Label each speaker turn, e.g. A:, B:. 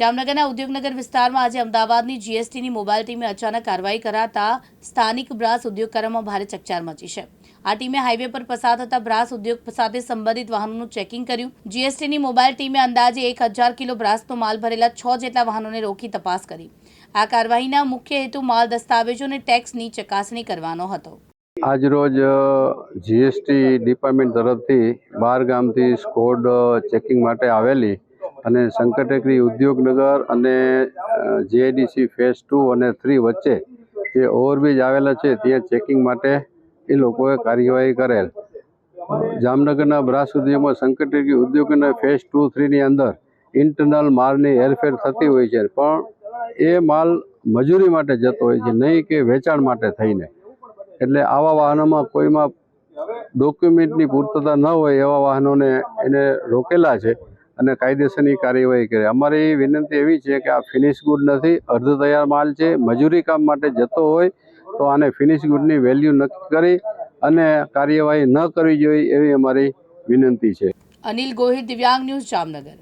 A: જામનગરના ઉદ્યોગનગર વિસ્તારમાં આજે અમદાવાદની જીએસટીની મોબાઈલ ટીમે અચાનક કાર્યવાહી કરાતા સ્થાનિક બ્રાસ ઉદ્યોગકારોમાં ભારે ચકચાર મચી છે. આ ટીમે હાઈવે પર પસાર થતા બ્રાસ ઉદ્યોગ સાથે સંબંધિત વાહનોનું ચેકિંગ કર્યું. જીએસટીની મોબાઈલ ટીમે અંદાજે એક હજાર કિલો બ્રાસનો માલ ભરેલા છ જેટલા વાહનોને રોકી તપાસ કરી. આ કાર્યવાહીના મુખ્ય હેતુ માલ દસ્તાવેજો અને ટેક્સની ચકાસણી કરવાનો હતો.
B: આજરોજ જીએસટી ડિપાર્ટમેન્ટ તરફથી બાર ગામથી સ્કોડ ચેકિંગ માટે આવેલી અને શંકરટેકરી ઉદ્યોગનગર અને જીઆઈડીસી ફેઝ ટુ અને થ્રી વચ્ચે જે ઓવરબ્રિજ આવેલા છે, ત્યાં ચેકિંગ માટે એ લોકોએ કાર્યવાહી કરેલ. જામનગરના બ્રાસ ઉદ્યોગમાં શંકરટેકરી ઉદ્યોગના ફેઝ ટુ થ્રીની અંદર ઇન્ટરનલ માલની હેરફેર થતી હોય છે, પણ એ માલ મજૂરી માટે જતો હોય છે, નહીં કે વેચાણ માટે થઈને. એટલે આવા વાહનોમાં કોઈમાં ડોક્યુમેન્ટની પૂર્તતા ન હોય એવા વાહનોને એને રોકેલા છે. અને કાયદેસરની કાર્યવાહી કરે. અમારી વિનંતી એવી છે કે આ ફિનિશ ગુડ નથી, અર્ધ તૈયાર માલ છે, મજૂરી કામ માટે જતો હોય તો આને ફિનિશ ગુડની વેલ્યુ નક્કી કરી અને કાર્યવાહી ન કરવી જોઈએ એવી અમારી વિનંતી છે.
A: અનિલ ગોહિલ, દિવ્યાંગ ન્યૂઝ જામનગર.